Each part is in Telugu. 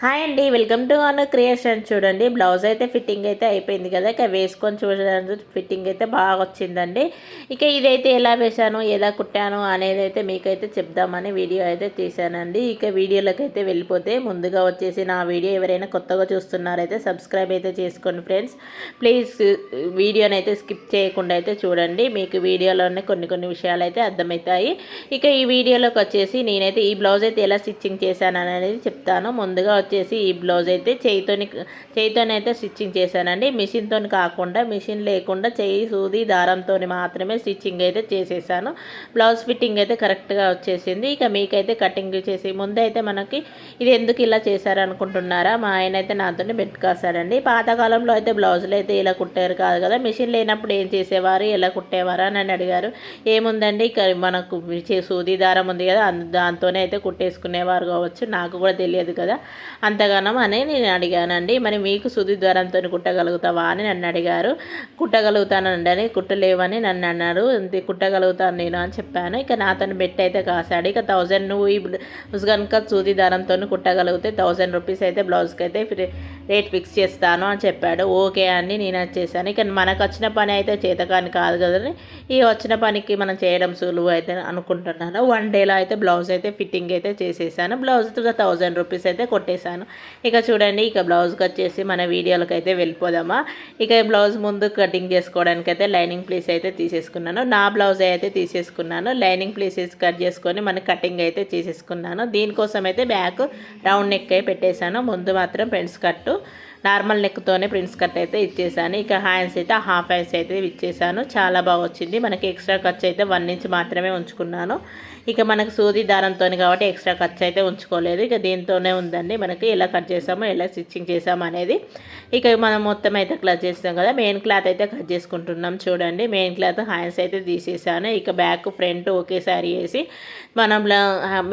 హాయ్ అండి వెల్కమ్ టు అను క్రియేషన్. చూడండి బ్లౌజ్ అయితే ఫిట్టింగ్ అయితే అయిపోయింది కదా ఇక వేసుకొని చూడడానికి ఫిట్టింగ్ అయితే బాగా వచ్చిందండి. ఇక ఇదైతే ఎలా వేశాను ఎలా కుట్టాను అనేది అయితే మీకైతే చెప్దామని వీడియో అయితే తీశానండి. ఇక వీడియోలోకి అయితే వెళ్ళిపోతే ముందుగా వచ్చేసి నా వీడియో ఎవరైనా కొత్తగా చూస్తున్నారైతే సబ్స్క్రైబ్ అయితే చేసుకోండి ఫ్రెండ్స్ ప్లీజ్ వీడియోని అయితే స్కిప్ చేయకుండా అయితే చూడండి. మీకు వీడియోలోనే కొన్ని కొన్ని విషయాలు అయితే అర్థమవుతాయి. ఇక ఈ వీడియోలోకి వచ్చేసి నేనైతే ఈ బ్లౌజ్ అయితే ఎలా స్టిచ్చింగ్ చేశాను అనేది చెప్తాను. ముందుగా వచ్చేసి ఈ బ్లౌజ్ అయితే చేయితోని చేయితోనైతే స్టిచ్చింగ్ చేశానండి. మిషన్తో కాకుండా మిషన్ లేకుండా చేయి సూది దారంతో మాత్రమే స్టిచ్చింగ్ అయితే చేసేసాను. బ్లౌజ్ ఫిట్టింగ్ అయితే కరెక్ట్గా వచ్చేసింది. ఇక మీకైతే కటింగ్ చేసి ముందు అయితే మనకి ఇది ఎందుకు ఇలా చేశారనుకుంటున్నారా? మా ఆయన అయితే నాతో బెట్ కాసాడండి పాతకాలంలో అయితే బ్లౌజులు అయితే ఇలా కుట్టారు కాదు కదా? మిషన్ లేనప్పుడు ఏం చేసేవారు? ఎలా కుట్టేవారా? అని అడిగారు. ఏముందండి? ఇక మనకు చే- సూది దారం ఉంది కదా? దాంతోనే అయితే కుట్టేసుకునేవారు కావచ్చు. నాకు కూడా తెలియదు కదా? అంతగానం అని నేను అడిగానండి. మరి మీకు సుది ద్వారంతో కుట్టగలుగుతావా అని నన్ను అడిగారు. కుట్టగలుగుతానండి అని కుట్టలేవని నన్ను అన్నారు. అంతే కుట్టగలుగుతాను నేను? అని చెప్పాను. ఇక నాతోని బెట్ అయితే కాసాడు ఇక థౌజండ్ నువ్వు ఈ బ్లౌజ్ కనుక సూది దారంతో కుట్టగలిగితే థౌజండ్ రూపీస్ అయితే బ్లౌజ్కి అయితే ఫ్రీ- రేట్ ఫిక్స్ చేస్తాను అని చెప్పాడు. ఓకే అండి నేను వచ్చేసాను చేశాను. ఇక మనకు వచ్చిన పని అయితే చేతకాని కాదు కదండి. ఈ వచ్చిన పనికి మనం చేయడం సులువు అయితే అనుకుంటున్నాను. వన్ డేలో అయితే బ్లౌజ్ అయితే ఫిట్టింగ్ అయితే చేసేసాను. బ్లౌజ్ థౌజండ్ రూపీస్ అయితే కొట్టేశాను. ఇక చూడండి ఇక బ్లౌజ్ కట్ చేసి మన వీడియోలకు అయితే వెళ్ళిపోదామా? ఇక బ్లౌజ్ ముందు కటింగ్ చేసుకోవడానికి అయితే లైనింగ్ ప్లేస్ అయితే తీసేసుకున్నాను. నా బ్లౌజ్ అయితే తీసేసుకున్నాను. లైనింగ్ ప్లేసెస్ కట్ చేసుకొని మన కటింగ్ అయితే చేసేసుకున్నాను. దీనికోసం అయితే బ్యాక్ రౌండ్ నెక్ అయి పెట్టేశాను. ముందు మాత్రం ఫ్రెండ్స్ కట్టు. నార్మల్ నెక్తోనే ప్రిన్స్ కట్ అయితే ఇచ్చేసాను. ఇక హ్యాండ్స్ అయితే హాఫ్ హ్యాండ్స్ అయితే ఇచ్చేసాను. చాలా బాగా వచ్చింది. మనకి ఎక్స్ట్రా ఖర్చు అయితే వన్ ఇంచ్ మాత్రమే ఉంచుకున్నాను. ఇక మనకు సూది దారంతో కాబట్టి ఎక్స్ట్రా ఖర్చు అయితే ఉంచుకోలేదు. ఇక దీంతోనే ఉందండి. మనకి ఎలా కట్ చేసామో ఎలా స్టిచ్చింగ్ చేసాము అనేది. ఇక మనం మొత్తం అయితే క్లచ్ చేస్తాం కదా మెయిన్ క్లాత్ అయితే కట్ చేసుకుంటున్నాం చూడండి. మెయిన్ క్లాత్ హ్యాండ్స్ అయితే తీసేసాను. ఇక బ్యాక్ ఫ్రంట్ ఒకేసారి వేసి మనం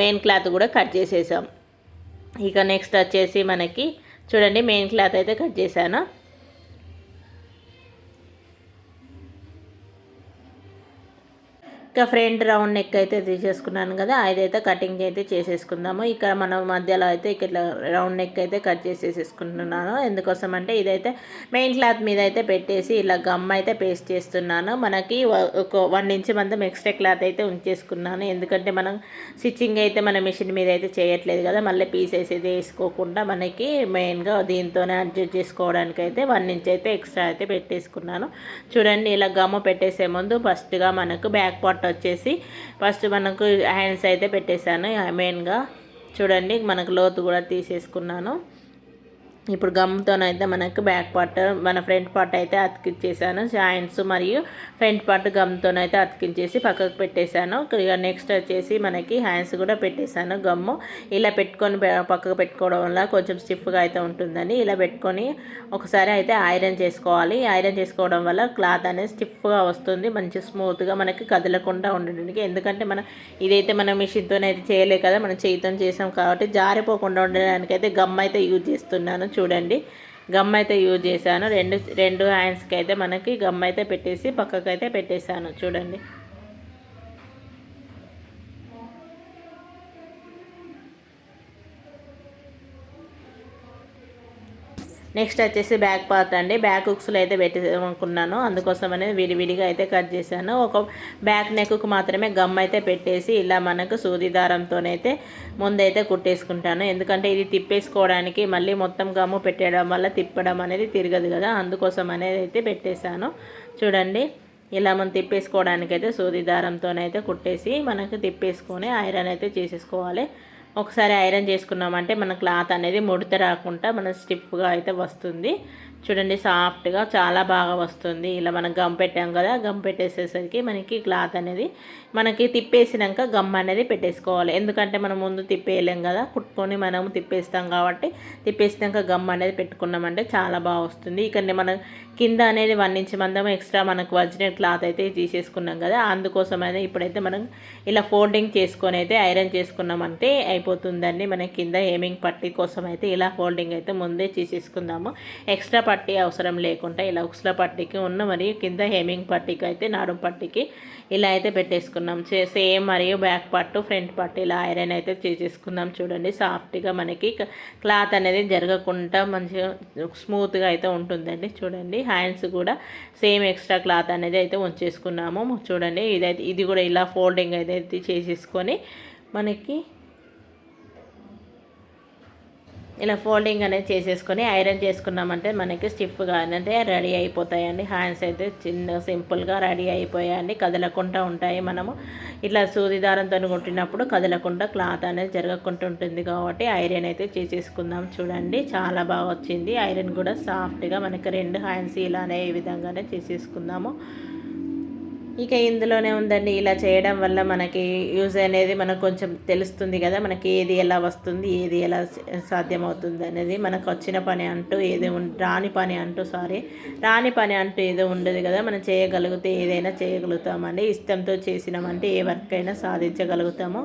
మెయిన్ క్లాత్ కూడా కట్ చేసేసాం. ఇక నెక్స్ట్ వచ్చేసి మనకి చూడండి మెయిన్ క్లాత్ అయితే కట్ చేశాను. ఇంకా ఫ్రంట్ రౌండ్ నెక్ అయితే తీసేసుకున్నాను కదా అదైతే కటింగ్ అయితే చేసేసుకుందాము. ఇక్కడ మనం మధ్యలో అయితే ఇక్కడ రౌండ్ నెక్ అయితే కట్ చేసేసుకుంటున్నాను ఎందుకోసం అంటే ఇదైతే మెయిన్ క్లాత్ మీద అయితే పెట్టేసి ఇలా గమ్ అయితే పేస్ట్ చేస్తున్నాను. మనకి ఒక వన్ ఇంచ్ మందం ఎక్స్ట్రా క్లాత్ అయితే ఉంచేసుకున్నాను. ఎందుకంటే మనం స్టిచ్చింగ్ అయితే మన మిషన్ మీద అయితే చేయట్లేదు కదా మళ్ళీ పీసెస్ అయితే వేసుకోకుండా మనకి మెయిన్గా దీంతోనే అడ్జస్ట్ చేసుకోవడానికి అయితే వన్ ఇంచ్ అయితే ఎక్స్ట్రా అయితే పెట్టేసుకున్నాను. చూడండి ఇలా గమ్ము పెట్టేసే ముందు ఫస్ట్గా మనకు బ్యాక్ పార్ట్ వచ్చేసి ఫస్ట్ మనకు హ్యాండ్స్ అయితే పెట్టేశాను మెయిన్గా. చూడండి మనకు లోతు కూడా తీసేసుకున్నాను. ఇప్పుడు గమ్తోనైతే మనకు బ్యాక్ పార్ట్ మన ఫ్రంట్ పార్ట్ అయితే అతికించేసాను జాయింట్స్ మరియు ఫ్రంట్ పార్ట్ గమ్తోనైతే అతికించేసి పక్కకు పెట్టేశాను. ఇక నెక్స్ట్ వచ్చేసి మనకి హ్యాండ్స్ కూడా పెట్టేశాను. గమ్ము ఇలా పెట్టుకొని పక్కకు పెట్టుకోవడం వల్ల కొంచెం స్టిఫ్గా అయితే ఉంటుందని. ఇలా పెట్టుకొని ఒకసారి అయితే ఐరన్ చేసుకోవాలి. ఐరన్ చేసుకోవడం వల్ల క్లాత్ అనేది స్టిఫ్గా వస్తుంది. మంచి స్మూత్గా మనకి కదలకుండా ఉండడానికి. ఎందుకంటే మనం ఇదైతే మనం మిషన్తోనైతే అయితే చేయలే కదా. మనం చేయితో చేసాం కాబట్టి జారిపోకుండా ఉండడానికి అయితే గమ్ అయితే యూజ్ చేస్తున్నాను. చూడండి. గమ్ అయితే యూజ్ చేశాను. రెండు రెండు హ్యాండ్స్కి అయితే మనకి గమ్ అయితే పెట్టేసి పక్కకు అయితే పెట్టేశాను. చూడండి. నెక్స్ట్ వచ్చేసి బ్యాక్ పార్ట్ అండి. బ్యాక్ హుక్స్లో అయితే పెట్టేసుకున్నాను అందుకోసం అనేది విడివిడిగా అయితే కట్ చేశాను. ఒక బ్యాక్ నెక్కు మాత్రమే గమ్ అయితే పెట్టేసి ఇలా మనకు సూది దారంతోనైతే ముందైతే కుట్టేసుకుంటాను. ఎందుకంటే ఇది తిప్పేసుకోవడానికి మళ్ళీ మొత్తం గమ్ము పెట్టేయడం వల్ల తిప్పడం అనేది తిరగదు కదా. అందుకోసం అనేది అయితే పెట్టేశాను. చూడండి. ఇలా మనం తిప్పేసుకోవడానికి అయితే సూది దారంతోనైతే కుట్టేసి మనకు తిప్పేసుకొని ఐరన్ అయితే చేసేసుకోవాలి. ఒకసారి ఐరన్ చేసుకున్నామంటే మన క్లాత్ అనేది ముడత రాకుండా మన స్టిఫ్గా అయితే వస్తుంది. చూడండి సాఫ్ట్గా చాలా బాగా వస్తుంది. ఇలా మనం గమ్ పెట్టాం కదా గమ్ పెట్టేసేసరికి మనకి క్లాత్ అనేది మనకి తిప్పేసినాక గమ్ అనేది పెట్టేసుకోవాలి. ఎందుకంటే మనం ముందు తిప్పేయలేం కదా కుట్టుకొని మనం తిప్పేస్తాం కాబట్టి తిప్పేసినాక గమ్ అనేది పెట్టుకున్నామంటే చాలా బాగా వస్తుంది. ఇక్కడ మనం కింద అనేది వన్ ఇంచ్ మందం ఎక్స్ట్రా మనకు ఒరిజినల్ క్లాత్ అయితే తీసేసుకున్నాం కదా. అందుకోసం అయితే ఇప్పుడైతే మనం ఇలా ఫోల్డింగ్ చేసుకొని అయితే ఐరన్ చేసుకున్నామంటే అయిపోతుందండి. మన కింద ఏమింగ్ పట్టి కోసం అయితే ఇలా ఫోల్డింగ్ అయితే ముందే చేసేసుకుందాము ఎక్స్ట్రా పట్టీ అవసరం లేకుండా ఇలా ఉక్స్ల పట్టీకి ఉన్న మరియు కింద హేమింగ్ పట్టీకి అయితే నడుం పట్టీకి ఇలా అయితే పెట్టేసుకున్నాం. సేమ్ మరియు బ్యాక్ పట్టు ఫ్రంట్ పట్టు ఇలా ఐరన్ అయితే చేసేసుకుందాం చూడండి. సాఫ్ట్గా మనకి క్లాత్ అనేది జరగకుండా మంచిగా స్మూత్గా అయితే ఉంటుందండి చూడండి. హ్యాండ్స్ కూడా సేమ్ ఎక్స్ట్రా క్లాత్ అనేది అయితే ఉంచేసుకున్నాము. చూడండి ఇదైతే ఇది కూడా ఇలా ఫోల్డింగ్ అయితే చేసేసుకొని మనకి ఇలా ఫోల్డింగ్ అనేది చేసేసుకొని ఐరన్ చేసుకున్నామంటే మనకి స్టిఫ్గా అనేది రెడీ అయిపోతాయండి. హ్యాండ్స్ అయితే చిన్న సింపుల్గా రెడీ అయిపోయాయండి. కదలకుండా ఉంటాయి మనము. ఇట్లా సూది దారంతో కుట్టినప్పుడు కదలకుండా క్లాత్ అనేది జరగకుండా ఉంటుంది కాబట్టి ఐరన్ అయితే చేసేసుకుందాం చూడండి. చాలా బాగా వచ్చింది. ఐరన్ కూడా సాఫ్ట్గా మనకి రెండు హ్యాండ్స్ ఇలానే ఈ విధంగానే చేసేసుకుందాము. ఇక ఇందులోనే ఉందండి ఇలా చేయడం వల్ల మనకి యూజ్ అనేది మనకు కొంచెం తెలుస్తుంది కదా మనకి ఏది ఎలా వస్తుంది ఏది ఎలా సాధ్యమవుతుంది అనేది మనకు వచ్చిన పని అంటూ ఏది రాని పని అంటూ సారీ రాని పని అంటూ ఏదో ఉండదు కదా మనం చేయగలిగితే ఏదైనా చేయగలుగుతామండి. ఇష్టంతో చేసినామంటే ఏ వర్క్ అయినా సాధించగలుగుతాము.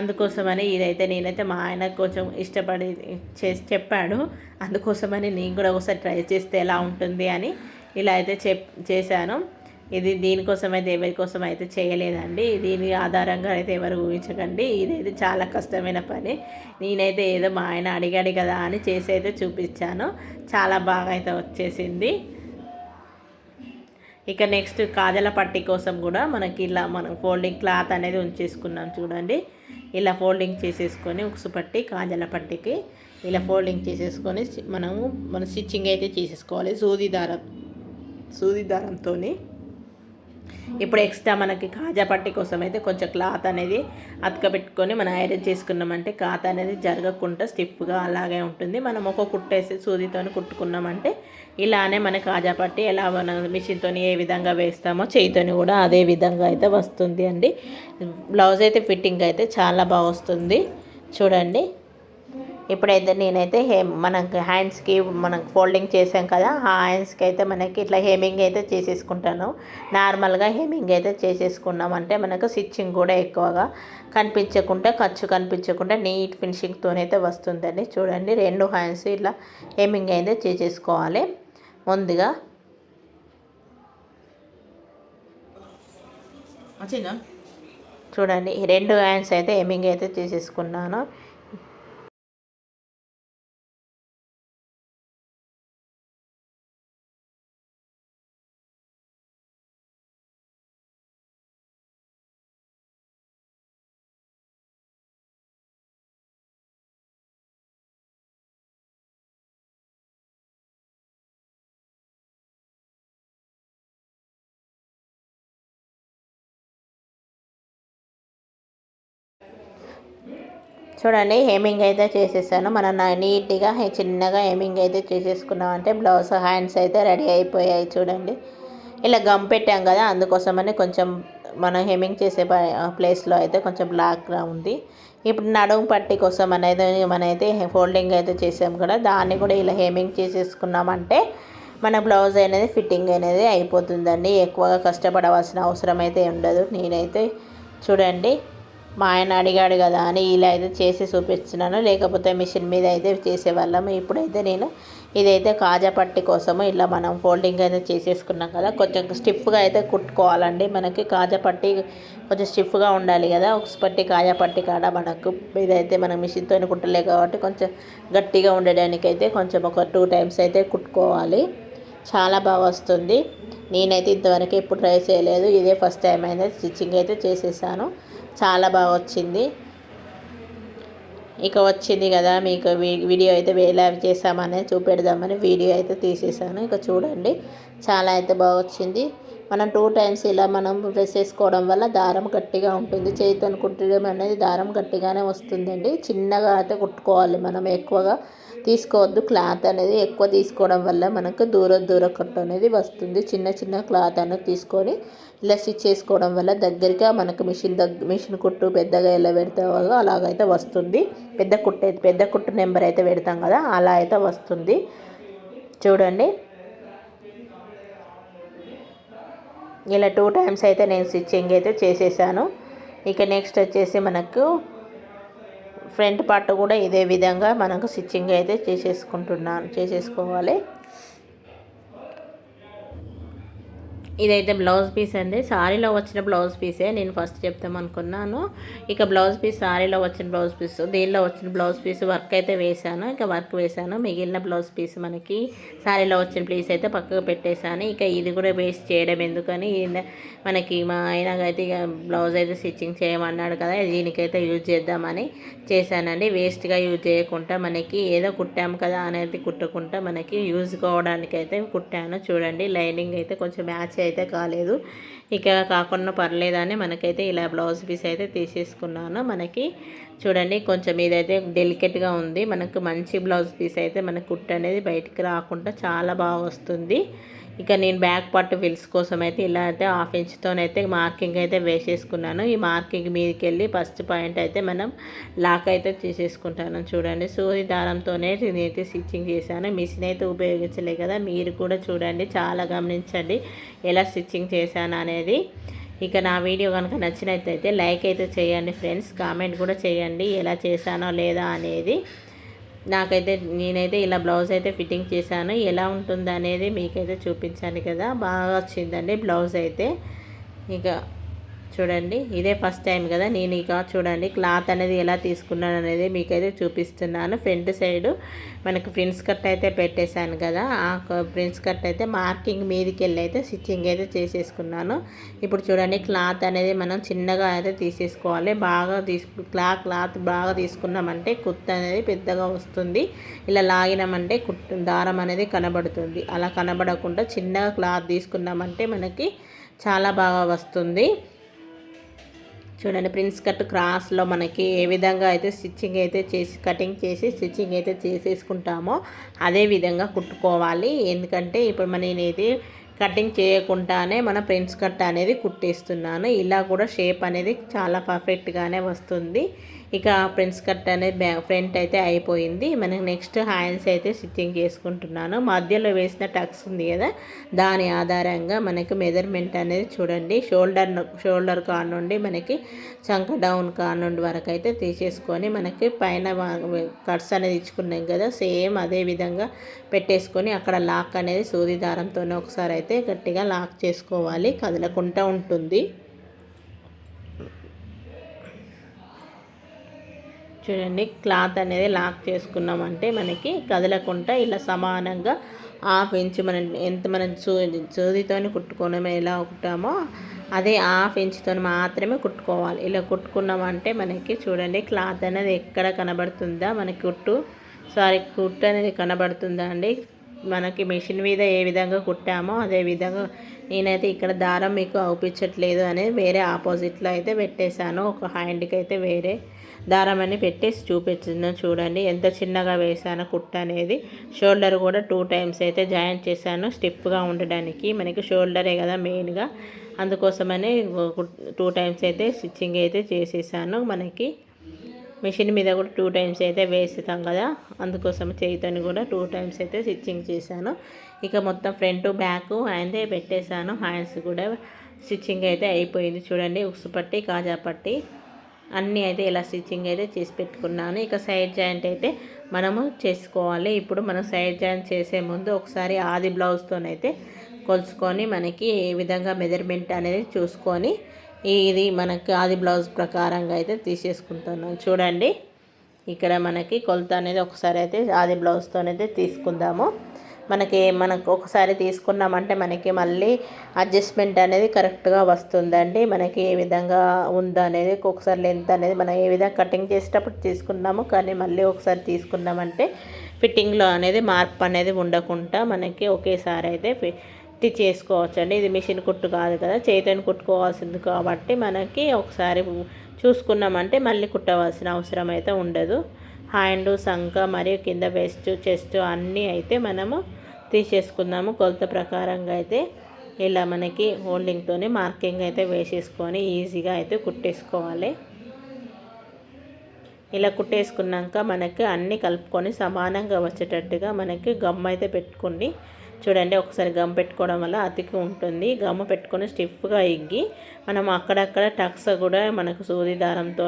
అందుకోసమని ఇదైతే నేనైతే మా ఆయన కొంచెం ఇష్టపడి చేసి చెప్పాడు. అందుకోసమని నేను కూడా ఒకసారి ట్రై చేస్తే ఎలా ఉంటుంది అని ఇలా అయితే చెప్ చేశాను. ఇది దీనికోసం అయితే ఎవరి కోసం అయితే చేయలేదండి. దీని ఆధారంగా అయితే ఎవరు ఊహించకండి. ఇదైతే చాలా కష్టమైన పని. నేనైతే ఏదో మా ఆయన అడిగాడు కదా అని చేసి అయితే చూపించాను. చాలా బాగా అయితే వచ్చేసింది. ఇక నెక్స్ట్ కాజల పట్టి కోసం కూడా మనకి ఇలా మనం ఫోల్డింగ్ క్లాత్ అనేది ఉంచేసుకున్నాం చూడండి. ఇలా ఫోల్డింగ్ చేసేసుకొని ఉక్సు పట్టి కాజల పట్టికి ఇలా ఫోల్డింగ్ చేసేసుకొని మనము మన స్టిచ్చింగ్ అయితే చేసేసుకోవాలి. సూది దారం సూది దారంతో ఇప్పుడు ఎక్స్ట్రా మనకి కాజా పట్టి కోసం అయితే కొంచెం క్లాత్ అనేది అతకబెట్టుకొని మనం ఐరన్ చేసుకున్నామంటే క్లాత్ అనేది జరగకుండా స్టిప్గా అలాగే ఉంటుంది. మనం ఒక కుట్టేసి సూదితో కుట్టుకున్నామంటే ఇలానే మన కాజా పట్టి ఎలా మన మిషన్తో ఏ విధంగా వేస్తామో చేయితోని కూడా అదే విధంగా అయితే వస్తుంది అండి. బ్లౌజ్ అయితే ఫిట్టింగ్ అయితే చాలా బాగా వస్తుంది. చూడండి. ఇప్పుడైతే నేనైతే హే మనకు హ్యాండ్స్కి మనకు ఫోల్డింగ్ చేసాం కదా ఆ హ్యాండ్స్కి అయితే మనకి ఇట్లా హెమింగ్ అయితే చేసేసుకుంటాను. నార్మల్గా హెమింగ్ అయితే చేసేసుకున్నాం. అంటే మనకు స్టిచ్చింగ్ కూడా ఎక్కువగా కనిపించకుండా ఖర్చు కనిపించకుండా నీట్ ఫినిషింగ్తోనైతే వస్తుందండి. చూడండి రెండు హ్యాండ్స్ ఇట్లా హెమింగ్ అయితే చేసేసుకోవాలి. ముందుగా చూడండి రెండు హ్యాండ్స్ అయితే హెమింగ్ అయితే చేసేసుకున్నాను. చూడండి హెమింగ్ అయితే చేసేసాను. మనం నీట్గా చిన్నగా హెమింగ్ అయితే చేసేసుకున్నామంటే బ్లౌజ్ హ్యాండ్స్ అయితే రెడీ అయిపోయాయి చూడండి. ఇలా గమ్ పెట్టాం కదా అందుకోసమని కొంచెం మనం హెమింగ్ చేసే ప్లేస్లో అయితే కొంచెం బ్లాక్గా ఉంది. ఇప్పుడు నడుము పట్టి కోసం అనేది మనైతే ఫోల్డింగ్ అయితే చేసాం కదా దాన్ని కూడా ఇలా హెమింగ్ చేసేసుకున్నామంటే మన బ్లౌజ్ అనేది ఫిట్టింగ్ అనేది అయిపోతుందండి. ఎక్కువగా కష్టపడవలసిన అవసరం అయితే ఉండదు. నేనైతే చూడండి మా ఆయన అడిగాడు కదా అని ఇలా అయితే చేసి చూపిస్తున్నాను. లేకపోతే మిషన్ మీద అయితే చేసేవాళ్ళము. ఇప్పుడైతే నేను ఇదైతే కాజా పట్టి కోసము ఇలా మనం ఫోల్డింగ్ అయితే చేసేసుకున్నాం కదా. కొంచెం స్టిఫ్గా అయితే కుట్టుకోవాలండి మనకి. కాజా పట్టి కొంచెం స్టిఫ్గా ఉండాలి కదా. ఒక పట్టి కాజా పట్టి కాడ మనకు ఇదైతే మనం మిషన్తో కుట్టలే కాబట్టి కొంచెం గట్టిగా ఉండడానికి అయితే కొంచెం ఒక టూ టైమ్స్ అయితే కుట్టుకోవాలి. చాలా బాగా వస్తుంది. నేనైతే ఇంతవరకు ఎప్పుడు ట్రై చేయలేదు. ఇదే ఫస్ట్ టైం అయితే స్టిచ్చింగ్ అయితే చేసేసాను. చాలా బాగా వచ్చింది. ఇక వచ్చింది కదా మీకు వీడియో అయితే ఎలా చేసామని చూపెడదామని వీడియో అయితే తీసేసాను ఇక చూడండి చాలా అయితే బాగా వచ్చింది. మనం టూ టైమ్స్ ఇలా మనం ప్రెస్ చేసుకోవడం వల్ల దారం గట్టిగా ఉంటుంది. చేతితో కుట్టడం అనేది దారం గట్టిగానే వస్తుందండి. చిన్నగా అయితే కుట్టుకోవాలి మనం ఎక్కువగా. తీసుకోవద్దు. క్లాత్ అనేది ఎక్కువ తీసుకోవడం వల్ల మనకు దూర దూర కట్టు అనేది వస్తుంది. చిన్న చిన్న క్లాత్ అనేది తీసుకొని ఇలా స్టిచ్ చేసుకోవడం వల్ల దగ్గరగా మనకు మిషన్ దగ్గ మిషన్ కుట్టు పెద్దగా ఎలా పెడితే అలాగైతే వస్తుంది. పెద్ద కుట్టు పెద్ద కుట్టు నెంబర్ అయితే పెడతాం కదా అలా అయితే వస్తుంది. చూడండి. ఇలా టూ టైమ్స్ అయితే నేను స్టిచ్చింగ్ అయితే చేసేసాను. ఇక నెక్స్ట్ వచ్చేసి మనకు ఫ్రంట్ పార్ట్ కూడా ఇదే విధంగా మనకు స్టిచ్చింగ్ అయితే చేసేసుకుంటున్నాను చేసేసుకోవాలి. ఇదైతే బ్లౌజ్ పీస్ అండి. సారీలో వచ్చిన బ్లౌజ్ పీసే నేను ఫస్ట్ చెప్తాం అనుకున్నాను ఇక బ్లౌజ్ పీస్ సారీలో వచ్చిన బ్లౌజ్ పీస్ దీనిలో వచ్చిన బ్లౌజ్ పీస్ వర్క్ అయితే వేశాను. ఇక వర్క్ వేశాను. మిగిలిన బ్లౌజ్ పీస్ మనకి శారీలో వచ్చిన పీస్ అయితే పక్కకు పెట్టేశాను. ఇక ఇది కూడా వేస్ట్ చేయడం ఎందుకని మనకి మా ఆయనకైతే ఇక బ్లౌజ్ అయితే స్టిచ్చింగ్ చేయమన్నాడు కదా దీనికైతే యూజ్ చేద్దామని చేశానండి. వేస్ట్గా యూజ్ చేయకుండా మనకి ఏదో కుట్టాము కదా అనేది కుట్టకుండా మనకి యూజ్ కావడానికి అయితే కుట్టాను. చూడండి లైనింగ్ అయితే కొంచెం మ్యాచ్ అయితే కాలేదు. ఇక కాకుండా పర్లేదని మనకైతే ఇలా బ్లౌజ్ పీస్ అయితే తీసేసుకున్నాను. మనకి చూడండి కొంచెం ఇదైతే డెలికేట్గా ఉంది. మనకు మంచి బ్లౌజ్ పీస్ అయితే మన కుట్టు అనేది బయటికి రాకుండా చాలా బాగా వస్తుంది. ఇక నేను బ్యాక్ పార్ట్ ఫిల్స్ కోసం అయితే ఇలా అయితే హాఫ్ ఇంచ్తోనైతే మార్కింగ్ అయితే వేసేసుకున్నాను. ఈ మార్కింగ్ మీదకి వెళ్ళి ఫస్ట్ పాయింట్ అయితే మనం లాక్ అయితే తీసేసుకుంటాను. చూడండి సూది దారంతోనే నేనైతే స్టిచ్చింగ్ చేశాను. మిషన్ అయితే ఉపయోగించలే కదా మీరు కూడా చూడండి చాలా గమనించండి ఎలా స్టిచ్చింగ్ చేశాను అనేది. ఇక నా వీడియో కనుక నచ్చినట్లయితే లైక్ అయితే చేయండి ఫ్రెండ్స్ కామెంట్ కూడా చేయండి ఎలా చేశానో లేదా అనేది. నాకైతే నేనైతే ఇలా బ్లౌజ్ అయితే ఫిట్టింగ్ చేశాను. ఎలా ఉంటుంది అనేది మీకైతే చూపించాను కదా. బాగా వచ్చిందండి బ్లౌజ్ అయితే. ఇక చూడండి ఇదే ఫస్ట్ టైం కదా నేను ఇక చూడండి క్లాత్ అనేది ఎలా తీసుకున్నాను అనేది మీకైతే చూపిస్తున్నాను. ఫ్రంట్ సైడ్ మనకు ఫ్రిన్స్ కట్ అయితే పెట్టేశాను కదా ఆ ప్రిన్స్ కట్ అయితే మార్కింగ్ మీదకి వెళ్ళి అయితే స్టిచ్చింగ్ అయితే చేసేసుకున్నాను. ఇప్పుడు చూడండి క్లాత్ అనేది మనం చిన్నగా అయితే తీసేసుకోవాలి. బాగా తీసుకు క్లాత్ క్లాత్ బాగా తీసుకున్నామంటే కుత్త అనేది పెద్దగా వస్తుంది. ఇలా లాగినామంటే కుట్టు దారం అనేది కనబడుతుంది. అలా కనబడకుండా చిన్నగా క్లాత్ తీసుకున్నామంటే మనకి చాలా బాగా వస్తుంది. చూడండి ప్రిన్స్ కట్ క్రాస్లో మనకి ఏ విధంగా అయితే స్టిచ్చింగ్ అయితే చేసి కటింగ్ చేసి స్టిచ్చింగ్ అయితే చేసేసుకుంటామో అదే విధంగా కుట్టుకోవాలి. ఎందుకంటే ఇప్పుడు మన నేనైతే కటింగ్ చేయకుండానే మన ప్రిన్స్ కట్ అనేది కుట్టేస్తున్నాను. ఇలా కూడా షేప్ అనేది చాలా పర్ఫెక్ట్గానే వస్తుంది. ఇక ఫ్రెండ్స్ కట్ అనేది బ్యా ఫ్రంట్ అయితే అయిపోయింది. మనకి నెక్స్ట్ హ్యాండ్స్ అయితే స్టిచ్చింగ్ చేసుకుంటున్నాను. మధ్యలో వేసిన టక్స్ ఉంది కదా దాని ఆధారంగా మనకి మెజర్మెంట్ అనేది చూడండి. షోల్డర్ షోల్డర్ కార్ నుండి మనకి చంక డౌన్ కార్ నుండి వరకు అయితే తీసేసుకొని మనకి పైన కట్స్ అనేది ఇచ్చుకున్నాం కదా సేమ్ అదే విధంగా పెట్టేసుకొని అక్కడ లాక్ అనేది సూది దారంతోనే ఒకసారి అయితే గట్టిగా లాక్ చేసుకోవాలి. కదలకుండా ఉంటుంది. చూడండి క్లాత్ అనేది లాక్ చేసుకున్నామంటే మనకి కదలకుండా ఇలా సమానంగా హాఫ్ ఇంచ్ మనం ఎంత మనం చూ చూదితోని కుట్టుకోవడం ఎలా కుట్టామో అదే హాఫ్ ఇంచ్తో మాత్రమే కుట్టుకోవాలి. ఇలా కుట్టుకున్నామంటే మనకి చూడండి క్లాత్ అనేది ఎక్కడ కనబడుతుందా? మనకి కుట్టు సారీ కుట్టు అనేది కనబడుతుందా అండి? మనకి మిషన్ మీద ఏ విధంగా కుట్టామో అదే విధంగా నేనైతే ఇక్కడ దారం మీకు అవుపించట్లేదు అనేది వేరే ఆపోజిట్లో అయితే పెట్టేశాను. ఒక హ్యాండ్కి అయితే వేరే దారం అని పెట్టేసి చూపించిన చూడండి ఎంత చిన్నగా వేసానో కుట్ట అనేది. షోల్డర్ కూడా టూ టైమ్స్ అయితే జాయిన్ చేశాను స్టిఫ్గా ఉండడానికి. మనకి షోల్డరే కదా మెయిన్గా. అందుకోసమని టూ టైమ్స్ అయితే స్టిచ్చింగ్ అయితే చేసేసాను మనకి. మిషన్ మీద కూడా టూ టైమ్స్ అయితే వేస్తాం కదా. అందుకోసం చేయితోని కూడా టూ టైమ్స్ అయితే స్టిచ్చింగ్ చేశాను. ఇక మొత్తం ఫ్రంట్ బ్యాక్ హ్యాండ్ పెట్టేశాను. హ్యాండ్స్ కూడా స్టిచ్చింగ్ అయితే అయిపోయింది. చూడండి ఉక్సు పట్టి కాజా పట్టి. అన్నీ అయితే ఇలా స్టిచ్చింగ్ అయితే చేసి పెట్టుకున్నాను. ఇక సైడ్ జాయింట్ అయితే మనము చేసుకోవాలి. ఇప్పుడు మనం సైడ్ జాయింట్ చేసే ముందు ఒకసారి ఆది బ్లౌజ్తోనైతే కొలుచుకొని మనకి ఏ విధంగా మెజర్మెంట్ అనేది చూసుకొని ఇది మనకి ఆది బ్లౌజ్ ప్రకారంగా అయితే తీసేసుకుంటున్నాను చూడండి ఇక్కడ మనకి కొలత అనేది ఒకసారి అయితే ఆది బ్లౌజ్తోనైతే తీసుకుందాము. మనకి మనకు ఒకసారి తీసుకున్నామంటే మనకి మళ్ళీ అడ్జస్ట్మెంట్ అనేది కరెక్ట్గా వస్తుందండి. మనకి ఏ విధంగా ఉందా అనేది ఒకసారి లెంత్ అనేది మనం ఏ విధంగా కటింగ్ చేసేటప్పుడు తీసుకున్నాము కానీ మళ్ళీ ఒకసారి తీసుకున్నామంటే ఫిట్టింగ్లో అనేది మార్పు అనేది ఉండకుండా మనకి ఒకేసారి అయితే స్టిచ్ చేసుకోవచ్చు అండి ఇది మిషన్ కుట్టు కాదు కదా చేతిని కుట్టుకోవాల్సింది కాబట్టి మనకి ఒకసారి చూసుకున్నామంటే మళ్ళీ కుట్టవలసిన అవసరం అయితే ఉండదు. హ్యాండ్ సంఖ మరియు కింద వెస్ట్ చెస్ట్ అన్నీ అయితే మనము తీసేసుకుందాము. కొలత ప్రకారంగా అయితే ఇలా మనకి హోల్డింగ్తో మార్కింగ్ అయితే వేసేసుకొని ఈజీగా అయితే కుట్టేసుకోవాలి. ఇలా కుట్టేసుకున్నాక మనకి అన్నీ కలుపుకొని సమానంగా వచ్చేటట్టుగా మనకి గమ్ అయితే పెట్టుకోండి. చూడండి ఒకసారి గమ్ పెట్టుకోవడం వల్ల అతికి ఉంటుంది. గమ్మ పెట్టుకొని స్టిఫ్గా ఇగ్గి మనం అక్కడక్కడ టక్స్ కూడా మనకు సూది దారంతో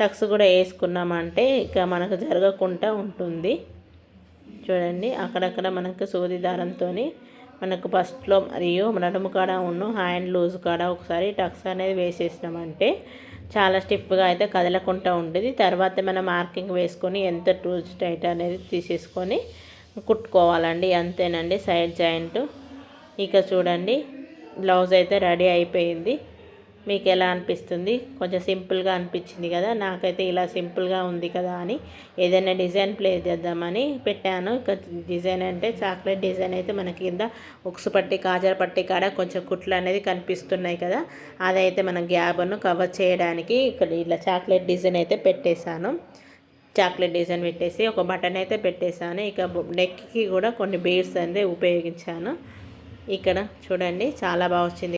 టక్స్ కూడా వేసుకున్నామంటే ఇక మనకు జరగకుండా ఉంటుంది. చూడండి. అక్కడక్కడ మనకు సూది దారంతో మనకు ఫస్ట్లో మరియు నడుము కాడ ఉన్ను హ్యాండ్ లూజ్ కాడ ఒకసారి టక్స్ అనేది వేసేసినామంటే చాలా స్టిఫ్గా అయితే కదలకుండా ఉండేది. తర్వాత మనం మార్కింగ్ వేసుకొని ఎంత టూజ్ టైట్ అనేది తీసేసుకొని కుట్టుకోవాలండి. అంతేనండి. Side joint. ఇక చూడండి. బ్లౌజ్ అయితే రెడీ అయిపోయింది. మీకు ఎలా అనిపిస్తుంది? కొంచెం సింపుల్గా అనిపించింది కదా? నాకైతే ఇలా సింపుల్గా ఉంది కదా అని ఏదైనా డిజైన్ ప్లే చేద్దామని పెట్టాను. డిజైన్ అంటే చాక్లెట్ డిజైన్ అయితే మనకి కింద ఉక్సు పట్టి కాజర పట్టి కాడ కొంచెం కుట్లు అనేది కనిపిస్తున్నాయి కదా? అదైతే మన గ్యాబ్ను కవర్ చేయడానికి ఇక్కడ ఇలా చాక్లెట్ డిజైన్ అయితే పెట్టేశాను. చాక్లెట్ డిజైన్ పెట్టేసి ఒక బటన్ అయితే పెట్టేశాను. ఇక నెక్కి కూడా కొన్ని బీడ్స్ అనేది ఉపయోగించాను. ఇక్కడ చూడండి చాలా బాగా వచ్చింది.